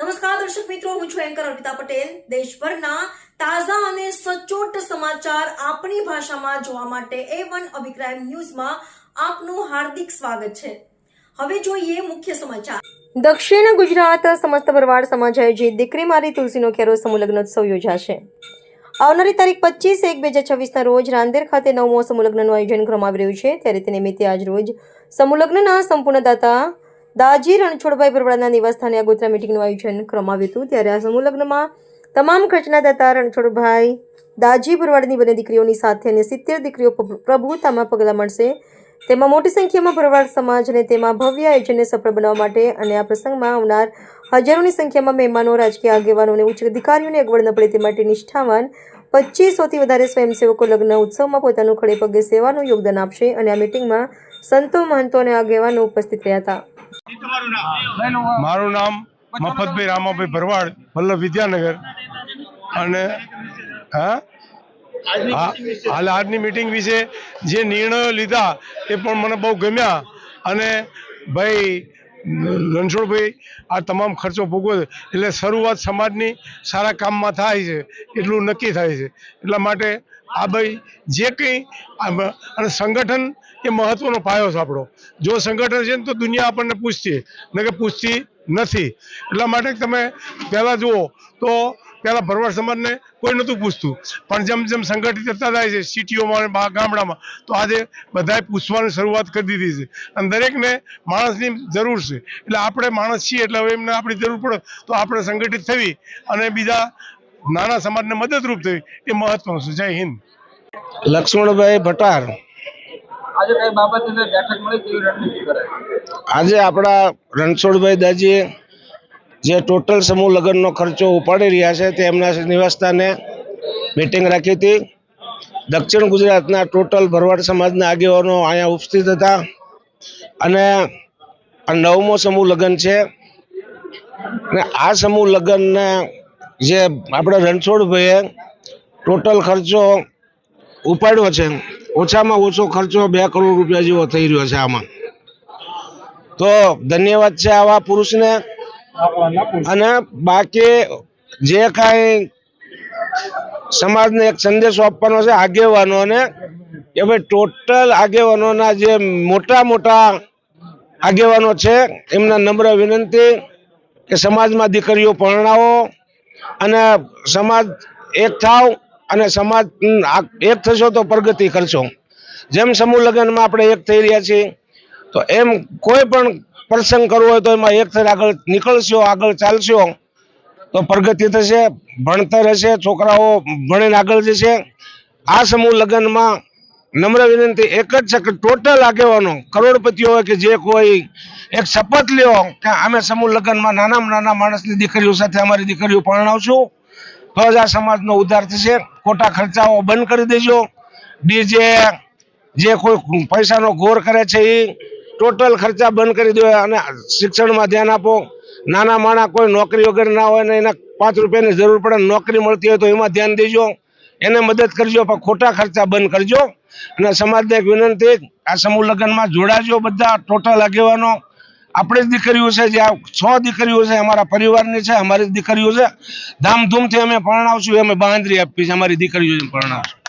નમસ્કાર, દર્શક મિત્રો, હું છું એન્કર અર્પિતા પટેલ. દેશભરના તાજા અને સચોટ સમાચાર આપણી ભાષામાં જોવા માટે એ વન અભિપ્રાય ન્યૂઝમાં આપનું હાર્દિક સ્વાગત છે. હવે જોઈએ મુખ્ય સમાચાર. દક્ષિણ ગુજરાત સમસ્ત ભરવાડ સમાજ આયોજિત દીકરી મારી તુલસીનો ખેરો સમૂહ લગ્નોત્સવ યોજાશે. આવનારી તારીખ પચીસ એક બે હજાર છવ્વીસના રોજ રાંદેર ખાતે નવમો સમૂહ લગ્નનું આયોજન કરવામાં આવી રહ્યું છે. ત્યારે તે નિમિત્તે આજ રોજ સમૂહ લગ્નના સંપૂર્ણ દાતા દાજી રણછોડભાઈ બરવાડાના નિવાસસ્થાને આગોતરા મિટિંગનું આયોજન કરવામાં આવ્યું ત્યારે આ સમૂહ લગ્નમાં તમામ ખર્ચના દાતા રણછોડભાઈ, દાજી ભરવાડની બંને દીકરીઓની સાથે અને સિત્તેર દીકરીઓ પ્રભુતામાં પગલાં મળશે. તેમાં મોટી સંખ્યામાં ભરવાડ સમાજ અને તેમાં ભવ્ય આયોજનને સફળ બનાવવા માટે અને આ પ્રસંગમાં આવનાર હજારોની સંખ્યામાં મહેમાનો, રાજકીય આગેવાનો અને ઉચ્ચ અધિકારીઓને અગવડ ન પડે તે માટે નિષ્ઠાવાન પચીસોથી વધારે સ્વયંસેવકો લગ્ન ઉત્સવમાં પોતાનું ખડે પગે સેવાનું યોગદાન આપશે અને આ મિટિંગમાં સંતો મહંતો અને આગેવાનો ઉપસ્થિત રહ્યા હતા. મારું નામ મફતભાઈ રામાભાઈ ભરવાડ વલ્લભ વિદ્યાનગર. અને, હા? હાલ આજની મિટિંગ વિશે જે નિર્ણયો લીધા એ પણ મને બહુ ગમ્યા. અને ભાઈ રણછોડભાઈ, આ તમામ ખર્ચો ભોગવે. એટલે શરૂઆત સમાજની સારા કામમાં થાય છે, એટલું નક્કી થાય છે. એટલા માટે આ ભાઈ જે કંઈ અને સંગઠન એ મહત્વનો પાયો છે આપણો. જો સંગઠન છે ને તો દુનિયા આપણને પૂછતી ન કે પૂછતી નથી. એટલા માટે તમે પહેલાં જુઓ તો પહેલાં ભરવાડ સમાજને કોઈ નહોતું પૂછતું. પણ જેમ જેમ સંગઠિત થતા થાય છે સિટીઓમાં ગામડામાં તો આજે બધાએ પૂછવાની શરૂઆત કરી દીધી છે. અને દરેકને માણસની જરૂર છે. એટલે આપણે માણસ છીએ એટલે હવે એમને આપણી જરૂર પડે. તો આપણે સંગઠિત થવી અને બીજા નાના સમાજને મદદરૂપ થવી એ મહત્વનું છે. જય હિન્દ. લક્ષ્મણભાઈ ભટાર આજે કઈ બાબતને બેઠક મળી? કેવી રણનીતિ કરે આજે આપણા રણછોડભાઈ દાજીએ જે ટોટલ સમૂહ લગ્નનો ખર્ચો ઉપાડી રહ્યા છે તે એમના નિવાસસ્થાને મિટિંગ રાખી હતી. દક્ષિણ ગુજરાતના ટોટલ ભરવાડ સમાજના આગેવાનો અહીંયા ઉપસ્થિત હતા. અને આ નવમો સમૂહ લગ્ન છે. અને આ સમૂહ લગ્નને જે આપણે રણછોડભાઈએ ટોટલ ખર્ચો ઉપાડ્યો છે, ઓછામાં ઓછો ખર્ચો બે કરોડ રૂપિયા જેવો થઈ રહ્યો છે આમાં. તો ધન્યવાદ છે આવા પુરુષને. અને બાકી જે કાંઈ સમાજને એક સંદેશો આપવાનો છે આગેવાનોને કે ભાઈ ટોટલ આગેવાનોના જે મોટા મોટા આગેવાનો છે, એમના નમ્ર વિનંતી કે સમાજમાં દીકરીઓ પરણાવો અને સમાજ એક થાવ અને સમાજ એક થશો તો પ્રગતિ કરશો. જેમ સમૂહ લગ્નમાં આપણે એક થઈ રહ્યા છીએ, તો એમ કોઈ પણ પ્રસંગ કરવો હોય તો એમાં એક આગળ નીકળશો, આગળ ચાલશો. તો પ્રગતિ થશે, ભણતર હશે, છોકરાઓ ભણીને આગળ જશે. આ સમૂહ લગ્નમાં નમ્ર વિનંતી, એક જ છે કે ટોટલ આગેવાનો, કરોડપતિઓ હોય કે જે કોઈ, એક શપથ લ્યો કે અમે સમૂહ લગ્નમાં નાનામાં નાના માણસની દીકરીઓ સાથે અમારી દીકરીઓ પરણાવશું. તો જ આ સમાજનો ઉદ્ધાર થશે. ખોટા ખર્ચાઓ બંધ કરી દેજો. ડીજે, જે કોઈ પૈસાનો ઘોર કરે છે એ ટોટલ ખર્ચા બંધ કરી દો અને શિક્ષણમાં ધ્યાન આપો. નાના માણા કોઈ નોકરી વગર ના હોય ને એને પાંચ રૂપિયાની જરૂર પડે નોકરી મળતી હોય તો એમાં ધ્યાન દેજો. એને મદદ કરજો, પણ ખોટા ખર્ચા બંધ કરજો. અને સમાજને એક વિનંતી, આ સમૂહ લગ્નમાં જોડાજો બધા, ટોટલ આગેવાનો. આપણી જ દીકરીઓ છે, જે આ છ દીકરીઓ છે, અમારા પરિવારની છે, અમારી જ દીકરીઓ છે. ધામધૂમથી અમે પરણાવશું, અમે બાંધરી આપી છે અમારી દીકરીઓ પરણાવશું.